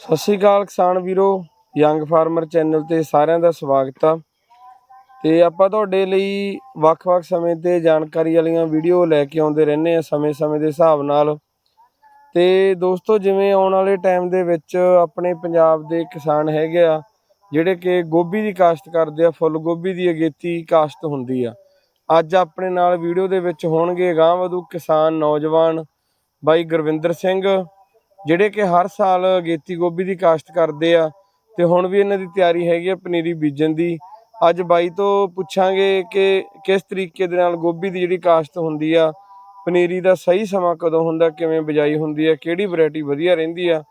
ਸਤਿ ਸ਼੍ਰੀ ਅਕਾਲ ਕਿਸਾਨ ਵੀਰੋ, ਯੰਗ ਫਾਰਮਰ ਚੈਨਲ ਤੇ ਸਾਰਿਆਂ ਦਾ ਸਵਾਗਤ ਆ। ਤੇ ਆਪਾਂ ਤੁਹਾਡੇ ਲਈ ਵੱਖ-ਵੱਖ ਸਮੇਂ ਤੇ ਜਾਣਕਾਰੀ ਵਾਲੀਆਂ ਵੀਡੀਓ ਲੈ ਕੇ ਆਉਂਦੇ ਰਹਿੰਦੇ ਆ ਸਮੇਂ-ਸਮੇਂ ਦੇ ਹਿਸਾਬ ਨਾਲ। ਤੇ ਦੋਸਤੋ, ਜਿਵੇਂ ਆਉਣ ਵਾਲੇ ਟਾਈਮ ਦੇ ਵਿੱਚ ਆਪਣੇ ਪੰਜਾਬ ਦੇ ਕਿਸਾਨ ਹੈਗੇ ਆ, ਜਿਹੜੇ ਕਿ ਗੋਭੀ ਦੀ ਕਾਸ਼ਤ ਕਰਦੇ ਆ, ਫੁੱਲ ਗੋਭੀ ਦੀ ਅਗੇਤੀ ਕਾਸ਼ਤ ਹੁੰਦੀ ਆ। ਅੱਜ ਆਪਣੇ ਨਾਲ ਵੀਡੀਓ ਦੇ ਵਿੱਚ ਹੋਣਗੇ ਗਾਂਵਧੂ ਕਿਸਾਨ ਨੌਜਵਾਨ ਬਾਈ ਗੁਰਵਿੰਦਰ ਸਿੰਘ ਜਿਹੜੇ ਕਿ ਹਰ ਸਾਲ ਅਗੇਤੀ ਗੋਭੀ ਦੀ ਕਾਸ਼ਤ ਕਰਦੇ ਆ ਤੇ ਹੁਣ ਵੀ ਇਹਨਾਂ ਦੀ ਤਿਆਰੀ ਹੈਗੀ ਆ ਪਨੀਰੀ ਬੀਜਣ ਦੀ। ਅੱਜ ਬਾਈ ਤੋਂ ਪੁੱਛਾਂਗੇ ਕਿ ਕਿਸ ਤਰੀਕੇ ਦੇ ਨਾਲ ਗੋਭੀ ਦੀ ਜਿਹੜੀ ਕਾਸ਼ਤ ਹੁੰਦੀ ਆ ਪਨੀਰੀ ਦਾ ਸਹੀ ਸਮਾਂ ਕਦੋਂ ਹੁੰਦਾ ਕਿਵੇਂ ਬਿਜਾਈ ਹੁੰਦੀ ਆ ਕਿਹੜੀ ਵੈਰਾਈਟੀ ਵਧੀਆ ਰਹਿੰਦੀ ਆ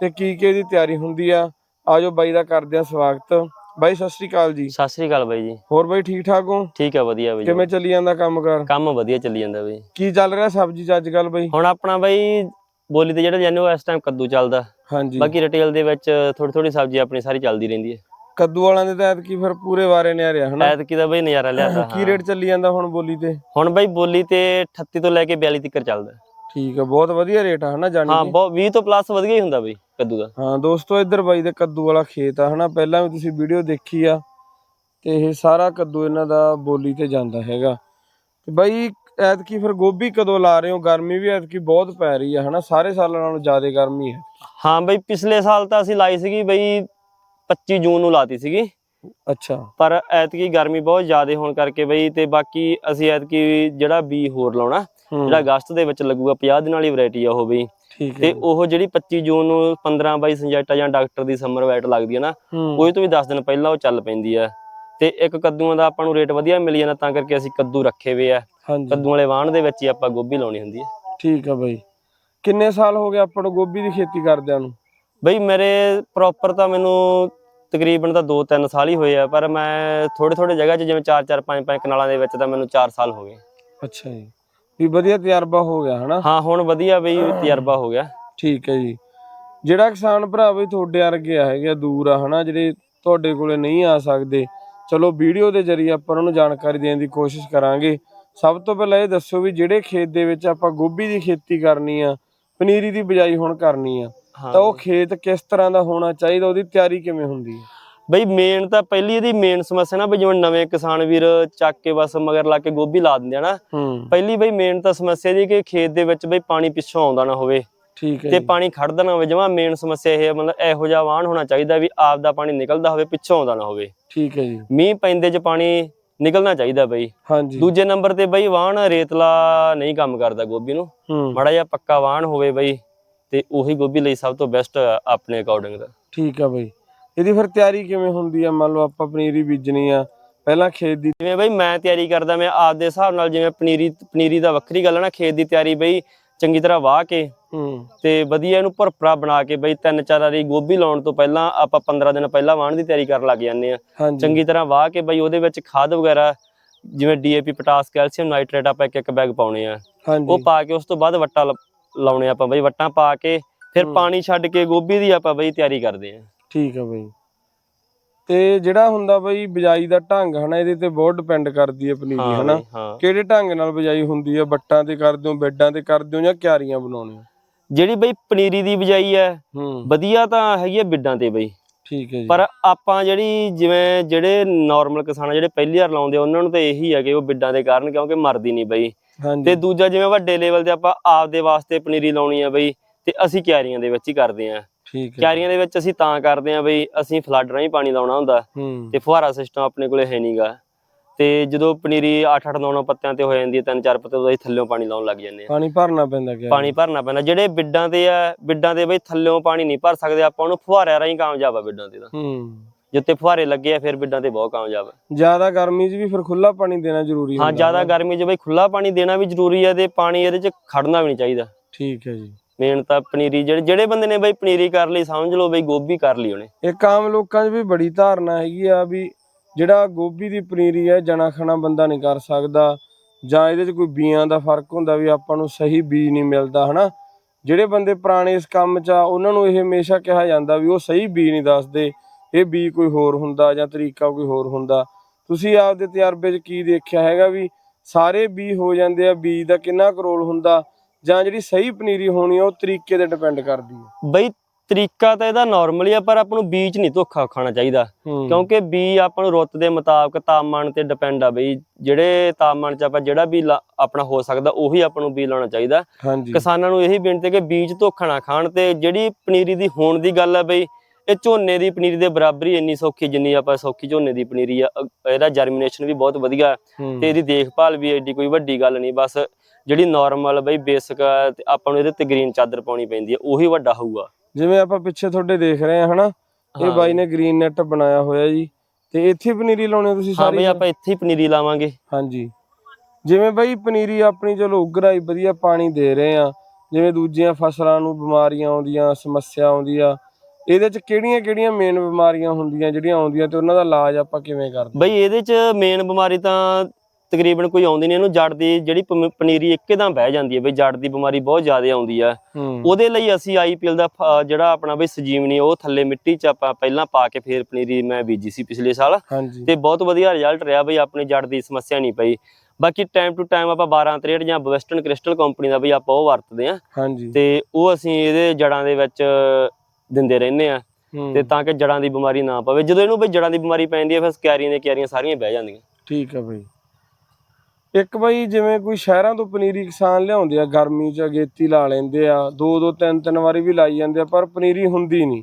ਤੇ ਕੀ ਕੀ ਦੀ ਤਿਆਰੀ ਹੁੰਦੀ ਆ। ਆਜੋ ਬਾਈ ਦਾ ਕਰਦੇ ਆ ਸਵਾਗਤ। ਬਾਈ ਸਤਿ ਸ੍ਰੀ ਅਕਾਲ ਜੀ। ਸਤਿ ਸ੍ਰੀ ਅਕਾਲ ਬਾਈ ਜੀ। ਹੋਰ ਬਾਈ ਠੀਕ ਠਾਕ ਹੋ? ਠੀਕ ਹੈ ਵਧੀਆ ਬਾਈ। ਕਿਵੇਂ ਚੱਲੀ ਜਾਂਦਾ ਕੰਮਕਾਰ ਕੰਮ ਵਧੀਆ ਚੱਲੀ ਜਾਂਦਾ ਬਾਈ। ਕੀ ਚੱਲ ਰਿਹਾ ਸਬਜ਼ੀ ਚ ਅੱਜ ਕੱਲ ਬਾਈ? ਹੁਣ ਆਪਣਾ ਬਾਈ ਬੋਲੀ ਤੇ ਜਿਹੜਾ ਜਾਨੂ ਇਸ ਟਾਈਮ ਕੱਦੂ ਚੱਲਦਾ। ਹਾਂਜੀ। ਬਾਕੀ ਰਿਟੇਲ ਦੇ ਵਿੱਚ ਥੋੜੀ ਥੋੜੀ ਸਬਜ਼ੀ ਆਪਣੀ ਸਾਰੀ ਚੱਲਦੀ ਰਹਿੰਦੀ ਹੈ। ਕੱਦੂ ਵਾਲਾਂ ਦੇ ਤਾਂ ਐਤਕੀ ਫਿਰ ਪੂਰੇ ਵਾਰੇ ਨੇ ਆ ਰਿਹਾ ਹਨਾ? ਐਤਕੀ ਦਾ ਬਾਈ ਨਜ਼ਾਰਾ ਲਿਆਦਾ ਕੀ ਰੇਟ ਚੱਲੀ ਜਾਂਦਾ ਹੁਣ ਬੋਲੀ ਤੇ? ਹੁਣ ਬਾਈ ਬੋਲੀ ਤੇ 38 ਤੋਂ ਲੈ ਕੇ 42 ਤੱਕ ਚੱਲਦਾ। ਠੀਕ ਆ ਬਹੁਤ ਵਧੀਆ ਰੇਟ ਆ ਹਨਾ ਜਾਨੀ ਹਾਂ ਬਹੁਤ 20 ਤੋਂ ਪਲੱਸ ਵਧੀਆ ਹੀ ਹੁੰਦਾ ਬਾਈ ਕੱਦੂ ਦਾ। ਹਾਂ ਦੋਸਤੋ ਇੱਧਰ ਬਾਈ ਦੇ ਕੱਦੂ ਵਾਲਾ ਖੇਤ ਆ ਹਨਾ ਪਹਿਲਾਂ ਵੀ ਤੁਸੀਂ ਵੀਡੀਓ ਦੇਖੀ ਆ ਤੇ ਇਹ ਸਾਰਾ ਕੱਦੂ ਇਹਨਾਂ ਦਾ ਬੋਲੀ ਤੇ ਜਾਂਦਾ ਹੈਗਾ। ਤੇ ਬਾਈ ਐਤਕੀ ਫਿਰ ਗੋਭੀ ਕਦੋਂ ਲਾ ਰਹੇ ਹੋ? ਗਰਮੀ ਵੀ ਐਤਕੀ ਬਹੁਤ ਪੈ ਰਹੀ ਆ ਹਨਾ? ਸਾਰੇ ਸਾਲਾਂ ਨਾਲੋਂ ਜ਼ਿਆਦਾ ਗਰਮੀ ਹੈ। ਹਾਂ ਬਾਈ ਪਿਛਲੇ ਸਾਲ ਤਾਂ ਅਸੀਂ ਲਾਈ ਸੀਗੀ ਬਾਈ 25 ਜੂਨ ਨੂੰ ਲਾਤੀ ਸੀਗੀ। ਅੱਛਾ। ਪਰ ਐਤਕੀ ਗਰਮੀ ਬਹੁਤ ਜ਼ਿਆਦਾ ਹੋਣ ਕਰਕੇ ਬਈ ਤੇ ਬਾਕੀ ਅਸੀਂ ਐਤਕੀ ਜਿਹੜਾ ਬੀ ਹੋਰ ਲਾਉਣਾ ਹੂੰ, ਜਿਹੜਾ ਅਗਸਤ ਦੇ ਵਿੱਚ ਲੱਗੂਗਾ 50 ਦਿਨ ਵਾਲੀ ਵੈਰਾਈਟੀ ਆ ਉਹ ਬਈ। ਹੈ। ਤੇ ਉਹ ਜਿਹੜੀ 25 ਜੂਨ ਨੂੰ 15 ਬਾਈ ਸੰਜੈਟਾ ਜਾਂ ਡਾਕਟਰ ਦੀ ਸਮਰ ਵੈਟ ਲੱਗਦੀ ਹੈ ਨਾ ਹੂੰ, ਉਹ ਤੋਂ ਵੀ 10 ਦਿਨ ਪਹਿਲਾਂ ਉਹ ਚੱਲ ਪੈਂਦੀ ਆ। ਤੇ ਇੱਕ ਕੱਦੂਆਂ ਦਾ ਆਪਾਂ ਨੂੰ ਰੇਟ ਵਧੀਆ ਮਿਲ ਜਾਂਦਾ ਤਾਂ ਕਰਕੇ ਅਸੀਂ ਕੱਦੂ ਰੱਖੇ ਹੋਏ ਆ। ਹਾਂਜੀ। ਕੱਦੂ ਵਾਲੇ ਵਾਹਣ ਦੇ ਵਿੱਚ ਹੀ ਆਪਾਂ ਗੋਭੀ ਲਾਉਣੀ ਹੁੰਦੀ ਹੈ। ਠੀਕ ਆ ਬਾਈ। ਕਿੰਨੇ ਸਾਲ ਹੋ ਗਏ ਆਪਾਂ ਨੂੰ ਗੋਭੀ ਦੀ ਖੇਤੀ ਕਰਦਿਆਂ ਨੂੰ? ਬਈ ਮੇਰੇ ਪ੍ਰੋਪਰ ਤਾਂ ਮੈਨੂੰ ਤਕਰੀਬਨ ਤਾਂ 2-3 ਸਾਲ ਹੀ ਹੋਏ ਆ ਪਰ ਮੈਂ ਥੋੜੇ ਥੋੜੇ ਜਗ੍ਹਾ 'ਚ ਜਿਵੇਂ 4-4 5-5 ਕਨਾਲਾਂ ਦੇ ਵਿੱਚ ਤਾਂ ਮੈਨੂੰ 4 ਸਾਲ ਹੋ ਗਏ। ਅੱਛਾ ਜੀ। ਵੀ ਵਧੀਆ ਤਜਰਬਾ ਹੋ ਗਿਆ ਹਨਾ? ਹਾਂ ਹੁਣ ਵਧੀਆ ਬਈ ਤਜਰਬਾ ਹੋ ਗਿਆ। ਠੀਕ ਹੈ ਜੀ। ਜਿਹੜਾ ਕਿਸਾਨ ਭਰਾ ਵੀ ਤੁਹਾਡੇ ਵਰਗੇ ਆ ਹੈਗੇ ਆ, ਦੂਰ ਆ ਹਨਾ? ਜਿਹੜੇ ਤੁਹਾਡੇ ਕੋਲੇ ਨਹੀਂ ਆ ਸਕਦੇ ਚਲੋ ਵੀਡੀਓ ਦੇ ਜ਼ਰੀਏ ਆਪਾਂ ਉਹਨਾਂ ਨੂੰ ਜਾਣਕਾਰੀ ਦੇਣ ਦੀ ਕੋਸ਼ਿਸ਼ ਕਰਾਂਗੇ। ਸਭ ਤੋਂ ਪਹਿਲਾਂ ਇਹ ਦੱਸੋ ਵੀ ਜਿਹੜੇ ਖੇਤ ਦੇ ਵਿੱਚ ਆਪਾਂ ਗੋਭੀ ਦੀ ਖੇਤੀ ਕਰਨੀ ਆ ਪਨੀਰੀ ਦੀ ਬਿਜਾਈ ਹੁਣ ਕਰਨੀ ਆ ਤਾਂ ਉਹ ਖੇਤ ਕਿਸ ਤਰ੍ਹਾਂ ਦਾ ਹੋਣਾ ਚਾਹੀਦਾ ਉਹਦੀ ਤਿਆਰੀ ਕਿਵੇਂ ਹੁੰਦੀ ਹੈ ਬਈ ਮੇਨ ਤਾਂ ਪਹਿਲੀ ਇਹਦੀ ਮੇਨ ਸਮੱਸਿਆ ਨਾ ਬਈ ਜਿਵੇਂ ਨਵੇਂ ਕਿਸਾਨ ਵੀਰ ਚੱਕ ਕੇ ਬਸ ਮਗਰ ਲਾ ਕੇ ਗੋਭੀ ਲਾ ਦਿੰਦੇ ਆ ਨਾ ਪਹਿਲੀ ਬਈ ਮੇਨ ਤਾਂ ਸਮੱਸਿਆ ਜੀ ਕਿ ਖੇਤ ਦੇ ਵਿੱਚ ਬਈ ਪਾਣੀ ਪਿੱਛੋਂ ਆਉਂਦਾ ਨਾ ਹੋਵੇ। ਠੀਕ ਹੈ ਤੇ ਪਾਣੀ ਖੜਦਾ ਨਾ ਹੋਵੇ ਜਮਾ ਮੇਨ ਸਮੱਸਿਆ ਇਹ ਹੈ ਮਤਲਬ ਇਹੋ ਜਿਹਾ ਵਾਹਣ ਹੋਣਾ ਚਾਹੀਦਾ ਵੀ ਆਪ ਦਾ ਪਾਣੀ ਨਿਕਲਦਾ ਹੋਵੇ ਪਿੱਛੋਂ ਆਉਂਦਾ ਨਾ ਹੋਵੇ। ਠੀਕ ਹੈ ਜੀ। ਮੀਂਹ ਪੈਂਦੇ ਚ ਪਾਣੀ ਨਿਕਲਣਾ ਚਾਹੀਦਾ ਬਈ। ਹਾਂਜੀ। ਦੂਜੇ ਨੰਬਰ ਤੇ ਬਈ ਵਾਹਣ ਰੇਤਲਾ ਨਹੀਂ ਕੰਮ ਕਰਦਾ ਗੋਭੀ ਨੂੰ। ਮਾੜਾ ਜਿਹਾ ਪੱਕਾ ਵਾਹਣ ਹੋਵੇ ਬਈ ਤੇ ਉਹੀ ਗੋਭੀ ਲਈ ਸਭ ਤੋਂ ਬੈਸਟ ਆਪਣੇ ਅਕੋਰਡਿੰਗ ਦਾ। ਠੀਕ ਆ ਬਈ। ਇਹਦੀ ਫਿਰ ਤਿਆਰੀ ਕਿਵੇਂ ਹੁੰਦੀ ਆ? ਮੰਨ ਲਓ ਆਪਾਂ ਪਨੀਰੀ ਬੀਜਣੀ ਆ ਪਹਿਲਾਂ ਖੇਤ ਦੀ ਜਿਵੇਂ ਬਈ ਮੈਂ ਤਿਆਰੀ ਕਰਦਾ ਮੈਂ ਆਪ ਦੇ ਹਿਸਾਬ ਨਾਲ ਜਿਵੇਂ ਪਨੀਰੀ ਪਨੀਰੀ ਦਾ ਵੱਖਰੀ ਗੱਲ ਹੈ ਨਾ ਖੇਤ ਦੀ ਤਿਆਰੀ ਬਈ ਚੰਗੀ ਤਰ੍ਹਾਂ ਵਾਹ ਕੇ ਹੂੰ। ਤੇ ਵਧੀਆ ਇਹਨੂੰ ਭਰਪਰਾ ਬਣਾ ਕੇ ਬਈ ਤਿੰਨ ਚਾਰ ਵਾਰੀ ਗੋਭੀ ਲਾਉਣ ਤੋਂ ਪਹਿਲਾਂ ਆਪਾਂ 15 ਦਿਨ ਪਹਿਲਾਂ ਵਾਹਣ ਦੀ ਤਿਆਰੀ ਕਰਨ ਲੱਗ ਜਾਂਦੇ ਆ ਚੰਗੀ ਤਰ੍ਹਾਂ ਵਾਹ ਕੇ ਬਈ ਉਹਦੇ ਵਿੱਚ ਖਾਦ ਵਗੈਰਾ ਜਿਵੇਂ ਡੀਏਪੀ ਪੋਟਾਸ ਕੈਲਸ਼ੀਅਮ ਨਾਈਟ੍ਰੇਟ ਆਪਾਂ ਇੱਕ ਇੱਕ ਬੈਗ ਪਾਉਣੇ ਆ ਉਹ ਪਾ ਕੇ ਉਸ ਤੋਂ ਬਾਅਦ ਵੱਟਾ ਲਾਉਣੇ ਆਪਾਂ ਬਈ। ਵੱਟਾਂ ਪਾ ਕੇ ਫਿਰ। ਪਾਣੀ ਛੱਡ ਕੇ ਗੋਭੀ ਦੀ ਆਪਾਂ ਬਈ ਤਿਆਰੀ ਕਰਦੇ ਆ ਠੀਕ ਆ ਬਈ। ਤੇ ਜਿਹੜਾ ਹੁੰਦਾ ਬਈ ਬਿਜਾਈ ਦਾ ਢੰਗ ਹਨਾ ਇਹਦੇ ਤੇ ਬਹੁਤ ਡਿਪੈਂਡ ਕਰਦੀ ਹੈ ਪਨੀਰੀ ਹਨਾ। ਕਿਹੜੇ ਢੰਗ ਨਾਲ ਬਿਜਾਈ ਹੁੰਦੀ ਹੈ ਬੱਟਾਂ ਤੇ ਕਰਦੇ ਹੋ ਬੈੱਡਾਂ ਤੇ ਕਰਦੇ ਹੋ ਜਾਂ ਕਿਆਰੀਆਂ ਬਣਾਉਣੇ ਹੋ? ਜਿਹੜੀ ਬਈ ਪਨੀਰੀ ਦੀ ਬਿਜਾਈ ਹੈ ਵਧੀਆ ਤਾਂ ਹੈਗੀ ਹੈ ਬਿੱਡਾਂ ਤੇ ਬਈ। ਠੀਕ ਹੈ ਜੀ। ਪਰ ਆਪਾਂ ਜਿਹੜੀ ਜਿਵੇਂ ਜਿਹੜੇ ਨਾਰਮਲ ਕਿਸਾਨ ਜਿਹੜੇ ਪਹਿਲੀ ਵਾਰ ਲਾਉਂਦੇ ਉਹਨਾਂ ਨੂੰ ਤਾਂ ਇਹੀ ਹੈ ਕਿ ਉਹ ਬਿੱਡਾਂ ਦੇ ਕਾਰਨ ਕਿਉਂਕਿ ਮਰਦੀ ਨਹੀਂ ਬਈ। ਤੇ ਦੂਜਾ ਜਿਵੇਂ ਵੱਡੇ ਲੈਵਲ ਤੇ ਆਪਾਂ ਆਪਦੇ ਵਾਸਤੇ ਪਨੀਰੀ ਲਾਉਣੀ ਆ ਬਈ ਤੇ ਅਸੀਂ ਕਿਆਰੀਆਂ ਦੇ ਵਿੱਚ ਹੀ ਕਰਦੇ ਆ। ਠੀਕ ਹੈ। ਕਿਆਰੀਆਂ ਦੇ ਵਿੱਚ ਅਸੀਂ ਤਾਂ ਕਰਦੇ ਆ ਬਈ ਅਸੀਂ ਫਲੱਡ ਰਾਹੀਂ ਪਾਣੀ ਲਾਉਣਾ ਹੁੰਦਾ ਹੂੰ। ਤੇ ਫੁਹਾਰਾ ਸਿਸਟਮ ਆਪਣੇ ਕੋਲੇ ਹੈ ਨਹੀਂਗਾ ਤੇ ਜਦੋਂ ਪਨੀਰੀ 8-8 9-9 ਪੱਤਿਆਂ ਤੇ ਹੋ ਜਾਂਦੀ ਹੈ ਤਿੰਨ ਚਾਰ ਪੱਤੇ ਅਸੀਂ ਥੱਲਿਓਂ ਪਾਣੀ ਲਾਉਣ ਲੱਗ ਜਾਂਦੇ ਆ ਪਾਣੀ ਭਰਨਾ ਪੈਂਦਾ ਕਿਆ? ਪਾਣੀ ਭਰਨਾ ਪੈਂਦਾ। ਜਿਹੜੇ ਬਿੱਡਾਂ ਤੇ ਆ ਬਿੱਡਾਂ ਤੇ ਬਈ ਥੱਲਿਓਂ ਪਾਣੀ ਨਹੀਂ ਭਰ ਸਕਦੇ ਆਪਾਂ ਉਹਨੂੰ ਫੁਹਾਰਿਆਂ ਰਾਹੀਂ ਕਾਮਯਾਬ ਆ ਬਿੱਡਾਂ ਤੇ ਤਾਂ। ਹੂੰ। ਜਿੱਤੇ ਫੁਹਾਰੇ ਲੱਗੇ ਆ ਫਿਰ ਬਿੱਡਾਂ ਤੇ ਬਹੁਤ ਕਾਮਯਾਬ ਆ। ਜ਼ਿਆਦਾ ਗਰਮੀ 'ਚ ਵੀ ਫਿਰ ਖੁੱਲਾ ਪਾਣੀ ਦੇਣਾ ਜ਼ਰੂਰੀ ਹਾਂ ਹੁੰਦਾ ਜ਼ਿਆਦਾ ਹਨਾ? ਗਰਮੀ 'ਚ ਬਈ ਖੁੱਲਾ ਪਾਣੀ ਦੇਣਾ ਵੀ ਜ਼ਰੂਰੀ ਹੈ ਤੇ ਪਾਣੀ ਇਹਦੇ 'ਚ ਖੜਨਾ ਵੀ ਨਹੀਂ ਚਾਹੀਦਾ। ਠੀਕ ਹੈ ਜੀ। ਮੇਨ ਤਾਂ ਪਨੀਰੀ, ਜਿਹੜੇ ਜਿਹੜੇ ਬੰਦੇ ਨੇ ਬਈ ਪਨੀਰੀ ਕਰ ਲਈ, ਸਮਝ ਲਓ ਬਈ ਗੋਭੀ ਕਰ ਲਈ ਉਹਨੇ। ਇੱਕ ਆਮ ਲੋਕਾਂ 'ਚ ਵੀ ਬੜੀ ਧਾਰਨਾ ਹੈਗੀ ਆ ਵੀ ਜਿਹੜਾ ਗੋਭੀ ਦੀ ਪਨੀਰੀ ਹੈ, ਜਣਾ ਖਣਾ ਬੰਦਾ ਨਹੀਂ ਕਰ ਸਕਦਾ, ਜਾਂ ਇਹਦੇ 'ਚ ਕੋਈ ਬੀਆਂ ਦਾ ਫ਼ਰਕ ਹੁੰਦਾ ਵੀ ਆਪਾਂ ਨੂੰ ਸਹੀ ਬੀਜ ਨਹੀਂ ਮਿਲਦਾ, ਹਨਾ? ਜਿਹੜੇ ਬੰਦੇ ਪੁਰਾਣੇ ਇਸ ਕੰਮ 'ਚ ਆ, ਉਹਨਾਂ ਨੂੰ ਇਹ ਹਮੇਸ਼ਾ ਕਿਹਾ ਜਾਂਦਾ ਵੀ ਉਹ ਸਹੀ ਬੀਜ ਨਹੀਂ ਦੱਸਦੇ, ਇਹ ਬੀਜ ਕੋਈ ਹੋਰ ਹੁੰਦਾ ਜਾਂ ਤਰੀਕਾ ਕੋਈ ਹੋਰ ਹੁੰਦਾ। ਤੁਸੀਂ ਆਪਦੇ ਤਜਰਬੇ 'ਚ ਕੀ ਦੇਖਿਆ ਹੈਗਾ ਵੀ ਸਾਰੇ ਬੀਜ ਹੋ ਜਾਂਦੇ ਆ, ਬੀਜ ਦਾ ਕਿੰਨਾ ਕੁ ਰੋਲ ਹੁੰਦਾ? ਜਾਂ ਜਿਹੜੀ ਸਹੀ ਪਨੀਰੀ ਹੋਣੀ ਆ ਉਹ ਤਰੀਕੇ ਤੇ ਡਿਪੈਂਡ ਕਰਦੀ ਹੈ ਬਈ ਤਰੀਕਾ ਤਾਂ ਇਹਦਾ ਨਾਰਮਲੀ ਆ ਪਰ ਆਪਾਂ ਨੂੰ ਬੀਜ ਨਹੀਂ ਧੋਖਾ ਖਾਣਾ ਚਾਹੀਦਾ। ਕਿਉਂਕਿ ਬੀ ਆਪਾਂ ਨੂੰ ਰੁੱਤ ਦੇ ਮੁਤਾਬਕ ਤਾਪਮਾਨ ਤੇ ਡਿਪੈਂਡ ਆ ਬਈ ਜਿਹੜੇ ਤਾਪਮਾਨ 'ਚ ਆਪਾਂ ਜਿਹੜਾ ਵੀ ਆਪਣਾ ਹੋ ਸਕਦਾ ਉਹੀ ਆਪਾਂ ਨੂੰ ਬੀਜ ਲਾਉਣਾ ਚਾਹੀਦਾ। ਕਿਸਾਨਾਂ ਨੂੰ ਇਹੀ ਬੇਨਤੀ ਕਿ ਬੀਜ ਧੋਖਾ ਨਾ ਖਾਣ ਤੇ ਜਿਹੜੀ ਪਨੀਰੀ ਦੀ ਹੋਣ ਦੀ ਗੱਲ ਹੈ ਬਈ ਇਹ ਝੋਨੇ ਦੀ ਪਨੀਰੀ ਦੇ ਬਰਾਬਰ ਹੀ ਇੰਨੀ ਸੌਖੀ ਜਿੰਨੀ ਆਪਾਂ ਸੌਖੀ ਝੋਨੇ ਦੀ ਪਨੀਰੀ ਆ। ਇਹਦਾ ਜਰਮੀਨੇਸ਼ਨ ਵੀ ਬਹੁਤ ਵਧੀਆ। ਤੇ ਇਹਦੀ ਦੇਖਭਾਲ ਵੀ ਐਡੀ ਕੋਈ ਵੱਡੀ ਗੱਲ ਨਹੀਂ ਬਸ ਜਿਹੜੀ ਨਾਰਮਲ ਬਈ ਬੇਸਿਕ ਆਪਾਂ ਨੂੰ ਇਹਦੇ ਤੇ ਗ੍ਰੀਨ ਚਾਦਰ ਪਾਉਣੀ ਪੈਂਦੀ ਹੈ ਉਹੀ ਵੱਡਾ ਹੋਊਗਾ। ਜਿਵੇਂ ਆਪਾਂ ਪਿੱਛੇ ਤੁਹਾਡੇ ਦੇਖ ਰਹੇ ਆ ਹਨਾ? ਇਹ ਹਾਂ। ਬਾਈ ਨੇ ਗ੍ਰੀਨ ਨੈਟ ਬਣਾਇਆ ਹੋਇਆ ਜੀ। ਤੇ ਇੱਥੇ ਪਨੀਰੀ ਲਾਉਣੇ ਤੁਸੀਂ ਹਾਂ ਸਾਰੀ? ਬਈ ਆਪਾਂ ਇੱਥੇ ਹੀ ਪਨੀਰੀ ਲਾਵਾਂਗੇ। ਹਾਂਜੀ। ਜਿਵੇਂ ਬਾਈ ਪਨੀਰੀ ਆਪਣੀ ਚਲੋ ਉਗਰਾਈ ਵਧੀਆ ਪਾਣੀ ਦੇ ਰਹੇ ਆ ਜਿਵੇਂ ਦੂਜੀਆਂ ਫਸਲਾਂ ਨੂੰ ਬਿਮਾਰੀਆਂ ਆਉਂਦੀਆਂ ਸਮੱਸਿਆ ਆਉਂਦੀ ਆ ਇਹਦੇ ਚ ਕਿਹੜੀਆਂ ਕਿਹੜੀਆਂ ਮੇਨ ਬਿਮਾਰੀਆਂ ਹੁੰਦੀਆਂ ਜਿਹੜੀਆਂ ਆਉਂਦੀਆਂ ਤੇ ਉਹਨਾਂ ਦਾ ਇਲਾਜ ਆਪਾਂ ਕਿਵੇਂ ਕਰਦੇ? ਬਈ ਇਹਦੇ ਚ ਮੇਨ ਬਿਮਾਰੀ ਤਾਂ ਤਕਰੀਬਨ ਕੋਈ ਆਉਂਦੀ ਨਹੀਂ ਇਹਨੂੰ ਜੜ ਦੀ ਜਿਹੜੀ ਪਮ- ਪਨੀਰੀ ਇੱਕਦਮ ਬਹਿ ਜਾਂਦੀ ਹੈ ਬਈ ਜੜ ਦੀ ਬਿਮਾਰੀ ਬਹੁਤ ਜ਼ਿਆਦਾ ਆਉਂਦੀ ਆ। ਹੂੰ। ਉਹਦੇ ਲਈ ਅਸੀਂ ਆਈਪੀਐਲ ਦਾ ਫ- ਜਿਹੜਾ ਆਪਣਾ ਬਈ ਸਜੀਵਨੀ ਉਹ ਥੱਲੇ ਮਿੱਟੀ 'ਚ ਆਪਾਂ ਪਹਿਲਾਂ ਪਾ ਕੇ ਫੇਰ ਪਨੀਰੀ ਮੈਂ ਬੀਜੀ ਸੀ ਪਿਛਲੇ ਸਾਲ। ਹਾਂਜੀ। ਤੇ ਬਹੁਤ ਵਧੀਆ ਰਿਜ਼ਲਟ ਰਿਹਾ ਬਈ ਆਪਣੀ ਜੜ ਦੀ ਸਮੱਸਿਆ ਨਹੀਂ ਪਈ। ਬਾਕੀ ਟਾਈਮ ਟੂ ਟਾਈਮ ਆਪਾਂ 12 63 ਜਾਂ ਵੈਸਟਰਨ ਕ੍ਰਿਸਟਲ ਕੰਪਨੀ ਦਾ ਬਈ ਆਪਾਂ ਉਹ ਵਰਤਦੇ ਆ ਹਾਂਜੀ। ਤੇ ਉਹ ਅਸੀਂ ਇਹਦੇ ਜੜਾਂ ਦੇ ਵਿੱਚ ਦਿੰਦੇ ਰਹਿੰਦੇ ਆ ਹੂੰ, ਤੇ ਤਾਂ ਕਿ ਜੜਾਂ ਦੀ ਬਿਮਾਰੀ ਨਾ ਪਵੇ। ਜਦੋਂ ਇਹਨੂੰ ਬਈ ਜੜਾਂ ਦੀ ਬਿਮਾਰੀ ਪੈਂਦੀ ਹੈ ਫਿਰ ਕਿਆਰੀਆਂ ਦੇ ਕਿਆਰੀਆਂ ਸਾਰੀਆਂ ਬਹਿ ਜਾਂਦੀਆਂ। ਠੀਕ ਆ ਬਈ। ਇੱਕ ਬਈ ਜਿਵੇਂ ਕੋਈ ਸ਼ਹਿਰਾਂ ਤੋਂ ਪਨੀਰੀ ਕਿਸਾਨ ਲਿਆਉਂਦੇ ਆ ਗਰਮੀ ਚ ਅਗੇਤੀ ਲਾ ਲੈਂਦੇ ਆ ਦੋ ਦੋ ਤਿੰਨ ਤਿੰਨ ਵਾਰੀ ਵੀ ਲਾਈ ਜਾਂਦੇ ਆ ਪਰ ਪਨੀਰੀ ਹੁੰਦੀ ਨਹੀਂ।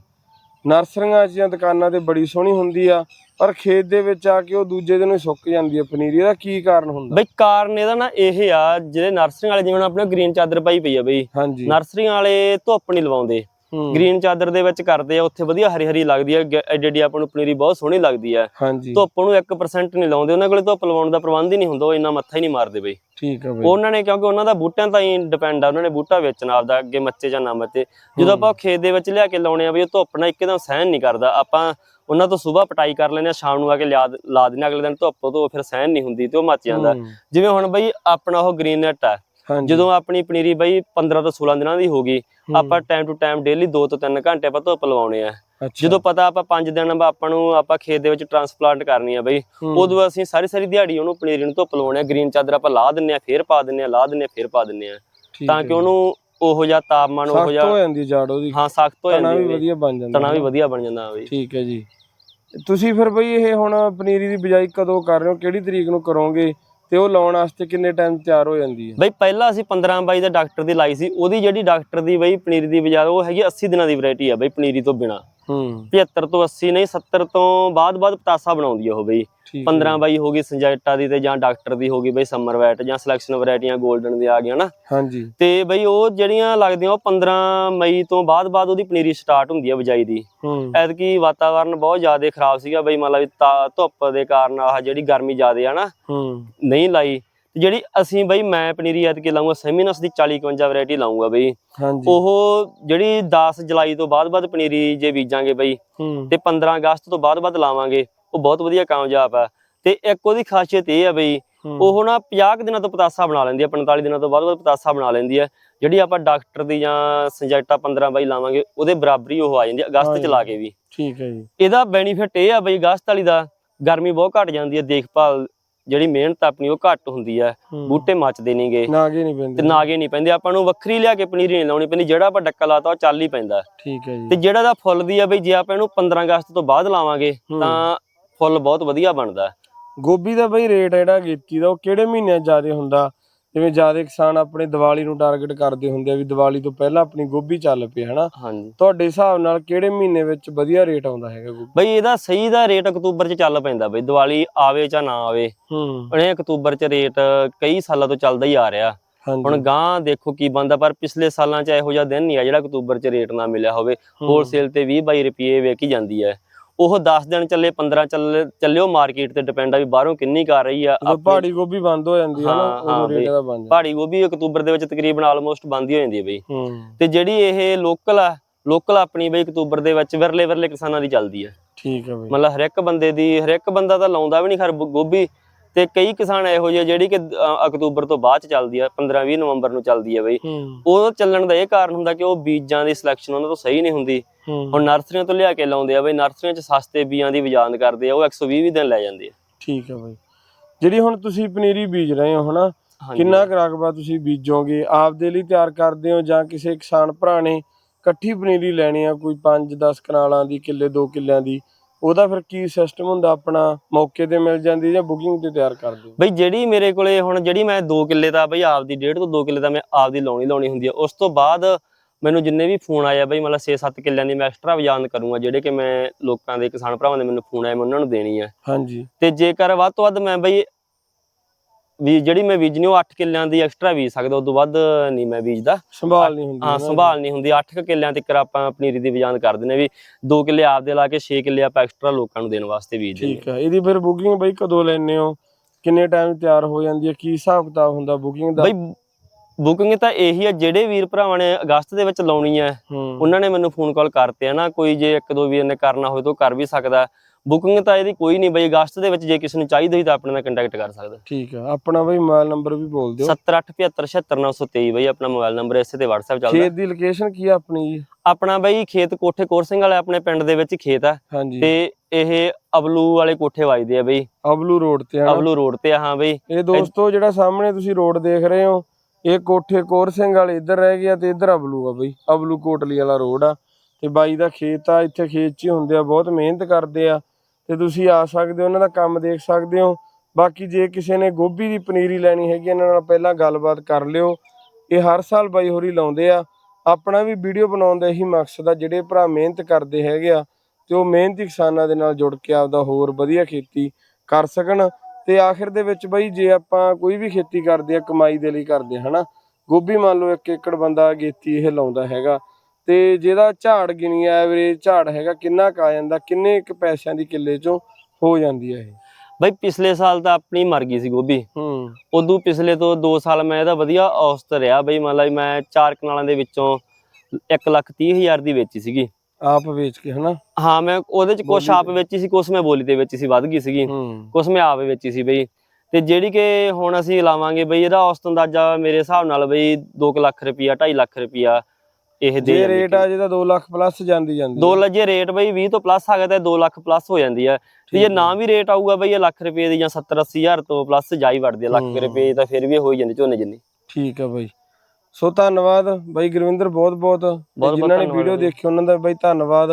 ਨਰਸਰੀਆਂ 'ਚ ਜਾਂ ਦੁਕਾਨਾਂ ਤੇ ਬੜੀ ਸੋਹਣੀ ਹੁੰਦੀ ਆ ਪਰ ਖੇਤ ਦੇ ਵਿੱਚ ਆ ਕੇ ਉਹ ਦੂਜੇ ਦਿਨ ਹੀ ਸੁੱਕ ਜਾਂਦੀ ਆ ਪਨੀਰੀ ਇਹਦਾ ਕੀ ਕਾਰਨ ਹੁੰਦਾ? ਬਈ ਕਾਰਨ ਇਹਦਾ ਨਾ ਇਹ ਆ ਜਿਹੜੇ ਨਰਸਰੀ ਵਾਲੇ ਜਿਵੇਂ ਆਪਣੇ ਗ੍ਰੀਨ ਚਾਦਰ ਪਾਈ ਪਈ ਆ ਬਈ ਹਾਂਜੀ। ਨਰਸਰੀਆਂ ਵਾਲੇ ਧੁੱਪ ਨਹੀਂ ਲਵਾਉਂਦੇ। ਗ੍ਰੀਨ ਚਾਦਰ ਦੇ ਵਿੱਚ ਕਰਦੇ ਆ ਉੱਥੇ ਵਧੀਆ ਹਰੀ ਹਰੀ ਲੱਗਦੀ ਆ ਗ- ਐਡੀ ਐਡੀ ਆਪਾਂ ਨੂੰ ਪਨੀਰੀ ਬਹੁਤ ਸੋਹਣੀ ਲੱਗਦੀ ਆ। ਹਾਂਜੀ। ਧੁੱਪ ਨੂੰ 1% ਨਹੀਂ ਲਾਉਂਦੇ ਉਹਨਾਂ ਕੋਲੇ ਧੁੱਪ ਲਵਾਉਣ ਦਾ ਪ੍ਰਬੰਧ ਹੀ ਨਹੀਂ ਹੁੰਦਾ ਉਹ ਇੰਨਾ ਮੱਥਾ ਹੀ ਨਹੀਂ ਮਾਰਦੇ ਬਈ। ਠੀਕ ਆ ਬਈ। ਉਹਨਾਂ ਨੇ ਕਿਉਂਕਿ ਉਹਨਾਂ ਦਾ ਬੂਟਿਆਂ ਤਾਂ ਹੀ ਡਿਪੈਂਡ ਆ ਉਹਨਾਂ ਨੇ ਬੂਟਾ ਵੇਚਣਾ ਆਪਦਾ ਅੱਗੇ ਮੱਚੇ ਜਾਂ ਨਾ ਮੱਚੇ। ਜਦੋਂ ਆਪਾਂ ਖੇਤ ਦੇ ਵਿੱਚ ਲਿਆ ਕੇ ਲਾਉਣੇ ਆ ਬਈ ਉਹ ਧੁੱਪ ਨਾਲ ਇੱਕਦਮ ਸਹਿਣ ਨਹੀਂ ਕਰਦਾ। ਆਪਾਂ ਉਹਨਾਂ ਤੋਂ ਸਵੇਰ ਪਟਾਈ ਕਰ ਲੈਂਦੇ ਆ ਸ਼ਾਮ ਨੂੰ ਆ ਕੇ ਲਿਆ ਲਾ ਦਿੰਦੇ ਅਗਲੇ ਦਿਨ ਧੁੱਪ ਤੋਂ ਫਿਰ ਸਹਿਣ ਨਹੀਂ ਹੁੰਦੀ ਤੇ ਉਹ ਮੱਚ ਜਾਂਦਾ। ਹੂੰ, ਜਿਵੇਂ ਹੁਣ ਬਈ ਆਪਣਾ ਉਹ ਗ੍ਰੀਨ ਨੈਟ ਆ ਜਦੋਂ ਆਪਣੀ ਪਨੀਰੀ ਬਈ 15 ਤੋਂ 16 ਦਿਨਾਂ ਦੀ ਹੋ ਗਈ ਆਪਾਂ ਟਾਈਮ ਟੂ ਟਾਈਮ ਡੇਲੀ 2 ਤੋਂ 3 ਘੰਟੇ ਆਪਾਂ ਧੁੱਪ ਲਵਾਉਣੇ ਆ। ਜਦੋਂ ਪਤਾ ਆਪਾਂ 5 ਦਿਨ ਬਾਅਦ ਆਪਾਂ ਨੂੰ ਆਪਾਂ ਖੇਤ ਦੇ ਵਿੱਚ ਟਰਾਂਸਪਲਾਂਟ ਕਰਨੀ ਆ ਬਈ ਉਦੋਂ ਅਸੀਂ ਸਾਰੀ ਸਾਰੀ ਦਿਹਾੜੀ ਉਹਨੂੰ ਪਨੀਰੀ ਨੂੰ ਧੁੱਪ ਲਵਾਉਣੇ ਆ ਗ੍ਰੀਨ ਚਾਦਰ ਆਪਾਂ ਲਾ ਦਿੰਨੇ ਆ ਫੇਰ ਪਾ ਦਿੰਨੇ ਆ ਲਾ ਦਿੰਨੇ ਆ ਫੇਰ ਪਾ ਦਿੰਨੇ ਆ। ਤਾਂ ਕਿ ਉਹਨੂੰ ਉਹੋ ਜਿਹਾ ਤਾਪਮਾਨ ਉਹੋ ਸਖਤ ਜਿਹਾ ਹੋ ਜਾਂਦੀ ਜੜ ਉਹਦੀ। ਹਾਂ ਸਖਤ ਹੋ ਤਣਾ ਜਾਂਦੀ ਵੀ ਹੈ ਵਧੀਆ ਬਣ ਜਾਂਦਾ ਤਣਾ ਵੀ। ਵਧੀਆ ਬਣ ਜਾਂਦਾ ਬਈ। ਠੀਕ ਹੈ ਜੀ। ਤੁਸੀਂ ਫਿਰ ਬਈ ਇਹ ਹੁਣ ਪਨੀਰੀ ਦੀ ਬਿਜਾਈ ਕਦੋਂ ਕਰ ਰਹੇ ਹੋ? ਕਿਹੜੀ ਤਰੀਕ ਨੂੰ ਕਰੋਗੇ? ਤੇ ਉਹ ਲਾਉਣ ਵਾਸਤੇ ਕਿੰਨੇ ਟਾਈਮ ਤਿਆਰ ਹੋ ਜਾਂਦੀ ਹੈ? ਬਈ ਪਹਿਲਾਂ ਅਸੀਂ 15 ਬਾਈ ਦਾ ਡਾਕਟਰ ਦੀ ਲਾਈ ਸੀ, ਉਹਦੀ ਜਿਹੜੀ ਡਾਕਟਰ ਦੀ ਬਈ ਪਨੀਰੀ ਦੀ ਬਜਾਏ ਉਹ ਹੈਗੀ 80 ਦਿਨਾਂ ਦੀ ਵੈਰਾਈਟੀ ਆ ਬਈ ਪਨੀਰੀ ਤੋਂ ਬਿਨਾ। 75 ਤੋਂ 80 ਨਹੀਂ 70 ਤੋਂ ਬਾਅਦ ਬਾਅਦ ਪਤਾਸਾ ਬਣਾਉਂਦੀ ਆ ਉਹ ਬਈ। ਠੀਕ 15 ਬਾਈ ਹੋ ਗਈ ਸੰਜੈਟਾ ਦੀ ਤੇ ਜਾਂ ਡਾਕਟਰ ਦੀ ਹੋ ਗਈ ਬਈ ਸਮਰ ਵੈਟ ਜਾਂ ਸਿਲੈਕਸ਼ਨ ਵੈਰਾਈਟੀਆਂ 골ਡਨ ਦੀ ਆ ਗਈਆਂ ਨਾ। ਹਾਂਜੀ। ਤੇ ਬਈ ਉਹ ਜਿਹੜੀਆਂ ਲੱਗਦੀਆਂ ਉਹ 15 ਮਈ ਤੋਂ ਬਾਅਦ ਬਾਅਦ ਉਹਦੀ ਪਨੀਰੀ ਸਟਾਰਟ ਹੁੰਦੀ ਆ ਬਜਾਈ ਦੀ। ਹੂੰ। ਐਤਕੀ ਵਾਤਾਵਰਨ ਬਹੁਤ ਜ਼ਿਆਦਾ ਖਰਾਬ ਸੀਗਾ ਬਈ ਮੰਨ ਲਾ ਵੀ ਧੁੱਪ ਦੇ ਕਾਰਨ ਆਹ ਜਿਹੜੀ ਗਰਮੀ ਜ਼ਿਆਦਾ ਆ ਨਾ ਹੂੰ। ਨਹੀਂ ਲਾਈ। ਤੇ ਜਿਹੜੀ ਅਸੀਂ ਬਈ ਮੈਂ ਪਨੀਰੀ ਐਤਕੀ ਲਾਉਂਗਾ ਸੈਮੀਨਸ ਦੀ 40 51 ਵੈਰਾਈਟੀ ਲਾਉਂਗਾ ਬਈ। ਹਾਂਜੀ। ਉਹ ਜਿਹੜੀ 10 ਜੁਲਾਈ ਤੋਂ ਬਾਅਦ ਬਾਅਦ ਪਨੀਰੀ ਜੇ ਬੀਜਾਂਗੇ ਬਈ ਤੇ 15 ਅਗਸਤ ਤੋਂ ਬਾਅਦ ਬਾਅਦ ਲਾਵਾਂਗੇ ਉਹ ਬਹੁਤ ਵਧੀਆ ਕਾਮਯਾਬ ਆ। ਤੇ ਇੱਕ ਉਹਦੀ ਖਾਸੀਅਤ ਇਹ ਆ ਬਈ ਉਹ ਨਾ 50 ਕੁ ਦਿਨਾਂ ਤੋਂ ਪਤਾਸਾ ਬਣਾ ਲੈਂਦੀ ਆ 45 ਦਿਨਾਂ ਤੋਂ ਬਾਅਦ ਬਾਅਦ ਪਤਾਸਾ ਬਣਾ ਲੈਂਦੀ ਆ। ਜਿਹੜੀ ਆਪਾਂ ਡਾਕਟਰ ਦੀ ਜਾਂ ਸੰਜੈਕਟਾ 15 ਬਾਈ ਲਾਵਾਂਗੇ ਉਹਦੇ ਬਰਾਬਰੀ ਉਹ ਆ ਜਾਂਦੀ ਆ ਅਗਸਤ ਚ ਲਾ ਕੇ ਵੀ। ਠੀਕ ਹੈ ਜੀ। ਇਹਦਾ ਬੈਨੀਫਿਟ ਇਹ ਆ ਬਈ ਅਗਸਤ ਵਾਲੀ ਦਾ ਗਰਮੀ ਬਹੁਤ ਘਟ ਜਾਂਦੀ ਹੈ ਦੇਖਭਾਲ ਜਿਹੜੀ ਮਿਹਨਤ ਆਪਣੀ ਉਹ ਘੱਟ ਹੁੰਦੀ ਹੂੰ, ਬੂਟੇ ਮੱਚਦੇ ਨਹੀਂਗੇ ਨਾਗੇ ਨਹੀਂ ਤੇ ਪੈਂਦੇ ਨਾਗੇ ਨਹੀਂ ਪੈਂਦੇ। ਆਪਾਂ ਨੂੰ ਵੱਖਰੀ ਲਿਆ ਕੇ ਪਨੀਰੀ ਨਹੀਂ ਲਾਉਣੀ ਪੈਂਦੀ ਜਿਹੜਾ ਆਪਾਂ ਡੱਕਾ ਲਾਤਾ ਉਹ ਚੱਲ ਹੀ ਪੈਂਦਾ। ਠੀਕ ਹੈ ਤੇ ਜੀ ਜਿਹੜਾ ਦਾ ਫੁੱਲ ਦੀ ਆ ਬਈ ਜੇ ਆਪਾਂ ਇਹਨੂੰ 15 ਅਗਸਤ ਤੋਂ ਬਾਅਦ ਲਾਵਾਂਗੇ। ਤਾਂ ਫੁੱਲ ਬਹੁਤ ਵਧੀਆ ਬਣਦਾ। ਗੋਭੀ ਦਾ ਬਈ ਰੇਟ ਜਿਹੜਾ ਗੀਤੀ ਦਾ ਉਹ ਕਿਹੜੇ ਮਹੀਨਿਆਂ 'ਚ ਜ਼ਿਆਦਾ ਹੁੰਦਾ? ਜਿਵੇਂ ਜ਼ਿਆਦਾ ਕਿਸਾਨ ਆਪਣੇ ਦੀਵਾਲੀ ਨੂੰ ਟਾਰਗੇਟ ਕਰਦੇ ਹੁੰਦੇ ਆ ਵੀ ਦੀਵਾਲੀ ਤੋਂ ਪਹਿਲਾਂ ਆਪਣੀ ਗੋਭੀ ਚੱਲ ਪਈ ਹਨਾ ਹਾਂਜੀ। ਤੁਹਾਡੇ ਹਿਸਾਬ ਨਾਲ ਕਿਹੜੇ ਮਹੀਨੇ ਵਿੱਚ ਵਧੀਆ ਰੇਟ ਆਉਂਦਾ ਹੈਗਾ ਗੋਭੀ? ਬਈ ਇਹਦਾ ਸਹੀ ਦਾ ਰੇਟ ਅਕਤੂਬਰ 'ਚ ਚੱਲ ਪੈਂਦਾ ਬਈ ਦੀਵਾਲੀ ਆਵੇ ਜਾਂ ਨਾ ਆਵੇ। ਹੂੰ। ਇਹ ਅਕਤੂਬਰ 'ਚ ਰੇਟ ਕਈ ਸਾਲਾਂ ਤੋਂ ਚੱਲਦਾ ਹੀ ਆ ਰਿਹਾ। ਹੁਣ ਗਾਂ ਦੇਖੋ ਕੀ ਬੰਦਾ ਪਰ ਪਿਛਲੇ ਸਾਲਾਂ 'ਚ ਇਹੋ ਜਿਹਾ ਦਿਨ ਨਹੀਂ ਆ ਜਿਹੜਾ ਅਕਤੂਬਰ 'ਚ ਰੇਟ ਨਾ ਮਿਲਿਆ ਹੋਵੇ। ਹੋਲਸੇਲ ਤੇ 20 22 ਰੁਪਏ ਵੇਚੀ ਜਾਂਦੀ ਹੈ। ਉਹ 10 ਦਿਨ ਚੱਲੇ 15 ਚੱਲੇ ਚੱਲਿਓ ਮਾਰਕੀਟ ਤੇ ਡਿਪੈਂਡ ਆ ਵੀ ਬਾਹਰੋਂ ਕਿੰਨੀ ਕਰ ਰਹੀ ਆ ਪਹਾੜੀ ਗੋਭੀ ਬੰਦ ਹੋ ਜਾਂਦੀ ਹੈ ਨਾ ਹਾਂ, ਹਾਂ ਉਦੋਂ ਰੇਟ। ਦਾ ਬਣ ਜਾਂਦਾ। ਪਹਾੜੀ ਗੋਭੀ ਅਕਤੂਬਰ ਦੇ ਵਿੱਚ ਤਕਰੀਬਨ ਆਲਮੋਸਟ ਬੰਦ ਹੀ ਹੋ ਜਾਂਦੀ ਹੈ ਬਈ। ਤੇ ਜਿਹੜੀ ਇਹ ਲੋਕਲ ਆ ਲੋਕਲ ਆਪਣੀ ਬਈ ਅਕਤੂਬਰ ਦੇ ਵਿੱਚ ਵਿਰਲੇ ਵਿਰਲੇ ਕਿਸਾਨਾਂ ਦੀ ਚੱਲਦੀ ਹੈ। ਠੀਕ ਹੈ ਬਈ। ਮਤਲਬ ਹਰ ਇੱਕ ਬੰਦੇ ਦੀ ਹਰ ਇੱਕ ਬੰਦਾ ਤਾਂ ਲਾਉਂਦਾ ਵੀ ਨਹੀਂ ਖਰ ਗੋਭੀ। ਤੇ ਕਈ ਕਿਸਾਨ ਇਹੋ ਜਿਹੇ ਜਿਹੜੀ ਕਿ ਅ, ਅਕਤੂਬਰ ਤੋਂ ਬਾਅਦ ਚ ਚੱਲਦੀ ਆ 15 20 ਨਵੰਬਰ ਨੂੰ ਚੱਲਦੀ ਹੈ ਬਈ। ਹੂੰ। ਉਹ ਚੱਲਣ ਦਾ ਇਹ ਕਾਰਨ ਹੁੰਦਾ ਕਿ ਉਹ ਬੀਜਾਂ ਦੀ ਸਿਲੈਕਸ਼ਨ ਉਹਨਾਂ ਤੋਂ ਸਹੀ ਨਹੀਂ ਹੁੰਦੀ। ਹੂੰ। ਹੁਣ ਨਰਸਰੀਆਂ ਤੋਂ ਲਿਆ ਕੇ ਲਾਉਂਦੇ ਆ ਬਈ ਨਰਸਰੀਆਂ 'ਚ ਸਸਤੇ ਬੀਜਾਂ ਦੀ ਵਜਾਂਦ ਕਰਦੇ ਆ ਉਹ 120 ਵੀ ਦਿਨ ਲੈ ਜਾਂਦੇ ਆ। ਠੀਕ ਹੈ ਬਈ। ਜਿਹੜੀ ਹੁਣ ਤੁਸੀਂ ਪਨੀਰੀ ਬੀਜ ਰਹੇ ਹੋ ਹਨਾ ਹਾਂਜੀ। ਕਿੰਨਾ ਕੁ ਰਕਬਾ ਤੁਸੀਂ ਬੀਜੋਗੇ? ਆਪਦੇ ਲਈ ਤਿਆਰ ਕਰਦੇ ਹੋ ਜਾਂ ਕਿਸੇ ਕਿਸਾਨ ਭਰਾ ਨੇ ਇਕੱਠੀ ਪਨੀਰੀ ਲੈਣੀ ਆ ਕੋਈ 5-10 ਕਨਾਲਾਂ ਦੀ ਕਿੱਲੇ 2 ਕਿੱਲਿਆਂ ਦੀ? ਉਹਦਾ ਫਿਰ ਕੀ ਸਿਸਟਮ ਹੁੰਦਾ? ਆਪਣਾ ਮੌਕੇ ਤੇ ਮਿਲ ਜਾਂਦੀ ਜਾਂ ਬੁਕਿੰਗ ਤੇ ਤਿਆਰ ਕਰਦੇ ਹੋ ਬਈ ਜਿਹੜੀ ਮੇਰੇ ਕੋਲੇ ਹੁਣ ਜਿਹੜੀ ਮੈਂ 2 ਕਿੱਲੇ ਦਾ ਬਈ ਆਪਦੀ ਡੇਢ ਤੋਂ 2 ਕਿੱਲੇ ਦਾ ਮੈਂ ਆਪਦੀ ਲਾਉਣੀ ਲਾਉਣੀ ਹੁੰਦੀ ਆ। ਉਸ ਤੋਂ ਬਾਅਦ ਮੈਨੂੰ ਜਿੰਨੇ ਵੀ ਫੋਨ ਆਇਆ ਬਈ ਮਤਲਬ 6-7 ਕਿੱਲਿਆਂ ਦੀ ਮੈਂ ਐਕਸਟਰਾ ਬਿਆਨ ਕਰੂੰਗਾ ਜਿਹੜੇ ਕਿ ਮੈਂ ਲੋਕਾਂ ਦੇ ਕਿਸਾਨ ਭਰਾਵਾਂ ਦੇ ਮੈਨੂੰ ਫੋਨ ਆਏ ਮੈਂ ਉਹਨਾਂ ਨੂੰ ਦੇਣੀ ਆ। ਹਾਂਜੀ। ਤੇ ਜੇਕਰ ਵੱਧ ਤੋਂ ਵੱਧ ਮੈਂ ਬਈ ਵੀ ਜਿਹੜੀ ਮੈਂ ਬੀਜਣੀ ਉਹ 8 ਕਿੱਲਿਆਂ ਦੀ ਐਕਸਟਰਾ ਬੀਜ ਸਕਦਾ ਉਸ ਤੋਂ ਵੱਧ ਨਹੀਂ ਮੈਂ ਬੀਜਦਾ। ਸੰਭਾਲ ਨਹੀਂ ਹੁੰਦੀ ਹਾਂ। ਸੰਭਾਲ ਨਹੀਂ ਹੁੰਦੀ। 8 ਕਿੱਲਿਆਂ ਤੱਕ ਆਪਾਂ ਪਨੀਰੀ ਦੀ ਬਿਜਾਨ ਕਰ ਦਿੰਦੇ ਵੀ 2 ਕਿੱਲੇ ਆਪਦੇ ਲਾ ਕੇ 6 ਕਿੱਲੇ ਆਪਾਂ ਐਕਸਟਰਾ ਲੋਕਾਂ ਨੂੰ ਦੇਣ ਵਾਸਤੇ ਬੀਜ ਦਿੰਦੇ ਠੀਕ ਹੈ। ਇਹਦੀ ਫਿਰ ਬੁਕਿੰਗ ਬਈ ਕਦੋਂ ਲੈਣੇ ਹੋ? ਕਿੰਨੇ ਟਾਈਮ ਤਿਆਰ ਹੋ ਜਾਂਦੀ ਹੈ? ਕੀ ਹਿਸਾਬ ਕਿਤਾਬ ਹੁੰਦਾ ਬੁਕਿੰਗ ਦਾ? ਬਈ ਬੁਕਿੰਗ ਤਾਂ ਇਹੀ ਹੈ ਜਿਹੜੇ ਵੀਰ ਭਰਾਵਾਂ ਨੇ ਅਗਸਤ ਦੇ ਵਿੱਚ ਲਾਉਣੀ ਹੈ ਹੂੰ। ਉਹਨਾਂ ਨੇ ਮੈਨੂੰ ਫੋਨ ਕਾਲ ਕਰਤੇ ਆ ਨਾ ਕੋਈ ਜੇ ਇੱਕ ਦੋ ਵੀਰ ਨੇ ਕਰਨਾ ਹੋਵੇ ਤਾਂ ਕਰ ਵੀ ਸਕਦਾ। ਬੁਕਿੰਗ ਤਾਂ ਇਹਦੀ ਕੋਈ ਨਹੀਂ ਬਈ ਅਗਸਤ ਦੇ ਵਿੱਚ ਜੇ ਕਿਸੇ ਨੂੰ ਚਾਹੀਦੀ ਹੋਈ ਤਾਂ ਆਪਣੇ ਨਾਲ ਕੰਟੈਕਟ ਕਰ ਸਕਦਾ। ਠੀਕ ਹੈ ਆਪਣਾ ਬਈ ਮੋਬਾਈਲ ਨੰਬਰ ਵੀ ਬੋਲ ਦਿਓ। 7875779923 ਬਈ ਆਪਣਾ ਮੋਬਾਈਲ ਨੰਬਰ ਇਸੇ ਤੇ WhatsApp ਚੱਲਦਾ। ਖੇਤ ਦੀ ਲੋਕੇਸ਼ਨ ਕੀ ਆ ਆਪਣੀ ਜੀ? ਆਪਣਾ ਬਈ ਖੇਤ ਕੋਠੇ ਕੋਰ ਸਿੰਘ ਵਾਲੇ ਆਪਣੇ ਪਿੰਡ ਦੇ ਵਿੱਚ ਖੇਤ ਆ। ਤੇ ਇਹ ਅਬਲੂ ਵਾਲੇ ਕੋਠੇ ਵੱਜਦੇ ਆ ਬਈ। ਅਬਲੂ ਰੋਡ ਤੇ ਆ। ਅਬਲੂ ਰੋਡ ਤੇ ਆ ਹਾਂ ਬਈ। ਇਹ ਦੋਸਤੋ ਜਿਹੜਾ ਸਾਹਮਣੇ ਤੁਸੀਂ ਰੋਡ ਦੇਖ ਰਹੇ ਹੋ ਇਹ ਕੋਠੇ ਕੋਰ ਸਿੰਘ ਵਾਲੇ ਇੱਧਰ ਰਹਿ ਗਿਆ ਤੇ ਇੱਧਰ ਅਬਲੂ ਆ ਬਈ। ਅਬਲੂ ਕੋਟਲੀ ਵਾਲਾ ਰੋਡ ਆ। ਤੇ ਬਾਈ ਦਾ ਖੇਤ ਆ ਇੱਥੇ ਖੇਤ 'ਚ ਹੀ ਹੁੰਦੇ ਆ ਬਹੁਤ ਮਿਹਨਤ ਕਰਦੇ ਆ। ਤੇ ਤੁਸੀਂ ਆ ਸਕਦੇ ਹੋ, ਉਹਨਾਂ ਦਾ ਕੰਮ ਦੇਖ ਸਕਦੇ ਹੋ। ਬਾਕੀ ਜੇ ਕਿਸੇ ਨੇ ਗੋਭੀ ਦੀ ਪਨੀਰੀ ਲੈਣੀ ਹੈਗੀ, ਇਹਨਾਂ ਨਾਲ ਪਹਿਲਾਂ ਗੱਲਬਾਤ ਕਰ ਲਿਓ। ਇਹ ਹਰ ਸਾਲ ਬਾਈ ਹੋਰੀ ਲਾਉਂਦੇ ਆ। ਆਪਣਾ ਵੀ ਵੀਡੀਓ ਬਣਾਉਣ ਦਾ ਇਹੀ ਮਕਸਦ ਆ, ਜਿਹੜੇ ਭਰਾ ਮਿਹਨਤ ਕਰਦੇ ਹੈਗੇ ਆ, ਤੇ ਉਹ ਮਿਹਨਤੀ ਕਿਸਾਨਾਂ ਦੇ ਨਾਲ ਜੁੜ ਕੇ ਆਪਦਾ ਹੋਰ ਵਧੀਆ ਖੇਤੀ ਕਰ ਸਕਣ। ਤੇ ਆਖਿਰ ਦੇ ਵਿੱਚ ਬਈ, ਜੇ ਆਪਾਂ ਕੋਈ ਵੀ ਖੇਤੀ ਕਰਦੇ ਆ, ਕਮਾਈ ਦੇ ਲਈ ਕਰਦੇ ਆ, ਹਨਾ। ਗੋਭੀ ਮੰਨ ਲਓ ਇੱਕ ਏਕੜ ਬੰਦਾ ਗੇਤੀ ਇਹ ਲਾਉਂਦਾ ਹੈਗਾ। ਤੇ ਜਿਹਦਾ ਝਾੜ ਗਿਣੀ ਐਵਰੇਜ ਝਾੜ ਹੈਗਾ ਕਿੰਨਾ ਕੁ ਆ ਜਾਂਦਾ ਕਿੰਨੇ ਕੁ ਪੈਸਿਆਂ ਦੀ ਕਿੱਲੇ ਚੋਂ ਹੋ ਜਾਂਦੀ ਹੈ ਇਹ? ਬਈ ਪਿਛਲੇ ਸਾਲ ਤਾਂ ਆਪਣੀ ਮਰ ਗਈ ਸੀ ਗੋਭੀ। ਹੂੰ। ਉਦੋਂ ਪਿਛਲੇ ਤੋਂ 2 ਸਾਲ ਮੈਂ ਇਹਦਾ ਵਧੀਆ ਔਸਤ ਰਿਹਾ ਬਈ ਮੰਨ ਲਾ ਵੀ ਮੈਂ ਚਾਰ ਕਨਾਲਾਂ ਦੇ ਵਿੱਚੋਂ 1 ਲੱਖ ਤੀਹ ਹਜ਼ਾਰ ਦੀ ਵੇਚੀ ਸੀਗੀ। ਆਪ ਵੇਚ ਕੇ ਹਨਾ? ਹਾਂ ਮੈਂ ਉਹਦੇ ਚ ਕੁਛ ਆਪ ਵੇਚੀ ਸੀ ਕੁਛ ਮੈਂ ਬੋਲੀ ਤੇ ਵੇਚੀ ਸੀ ਵੱਧ ਗਈ ਸੀਗੀ। ਕੁਛ ਮੈਂ ਆਪ ਵੇਚੀ ਸੀ ਬਈ। ਤੇ ਜਿਹੜੀ ਕਿ ਹੁਣ ਅਸੀਂ ਲਾਵਾਂਗੇ ਬਈ ਇਹਦਾ ਔਸਤ ਅੰਦਾਜ਼ਾ ਮੇਰੇ ਹਿਸਾਬ ਨਾਲ ਬਈ 2 ਲੱਖ ਰੁਪਿਆ 2.5 ਲੱਖ ਰੁਪਿਆ ਇਹ ਦੇ ਜੇ ਰੇਟ ਆ ਜਿਹਦਾ 2 ਲੱਖ ਪਲੱਸ ਜਾਂਦੀ ਜਾਂਦੀ ਦੋ ਲੱਜੇ ਰੇਟ ਬਈ 20 ਤੋਂ ਪਲੱਸ ਆ ਗਿਆ ਤਾਂ 2 ਲੱਖ ਪਲੱਸ ਹੋ ਜਾਂਦੀ ਹੈ ਤੇ ਜੇ ਨਾ ਵੀ ਰੇਟ ਆਊਗਾ ਬਈ ਇਹ ਲੱਖ ਰੁਪਏ ਦੀ ਜਾਂ 70 80 ਹਜ਼ਾਰ ਤੋਂ ਪਲੱਸ ਜਾਈ ਵੜਦੀ ਹੈ ਲੱਖ। ਰੁਪਏ ਤਾਂ ਫਿਰ ਵੀ ਇਹ ਹੋ ਹੀ ਜਾਂਦੀ ਝੋਨੇ ਜਿੰਨੀ। ਠੀਕ ਆ ਬਾਈ। ਸੋ ਧੰਨਵਾਦ ਬਾਈ ਗੁਰਵਿੰਦਰ ਬਹੁਤ ਬਹੁਤ ਜਿਨ੍ਹਾਂ ਨੇ ਵੀਡੀਓ। ਦੇਖੀ ਉਹਨਾਂ ਦਾ ਬਾਈ ਧੰਨਵਾਦ।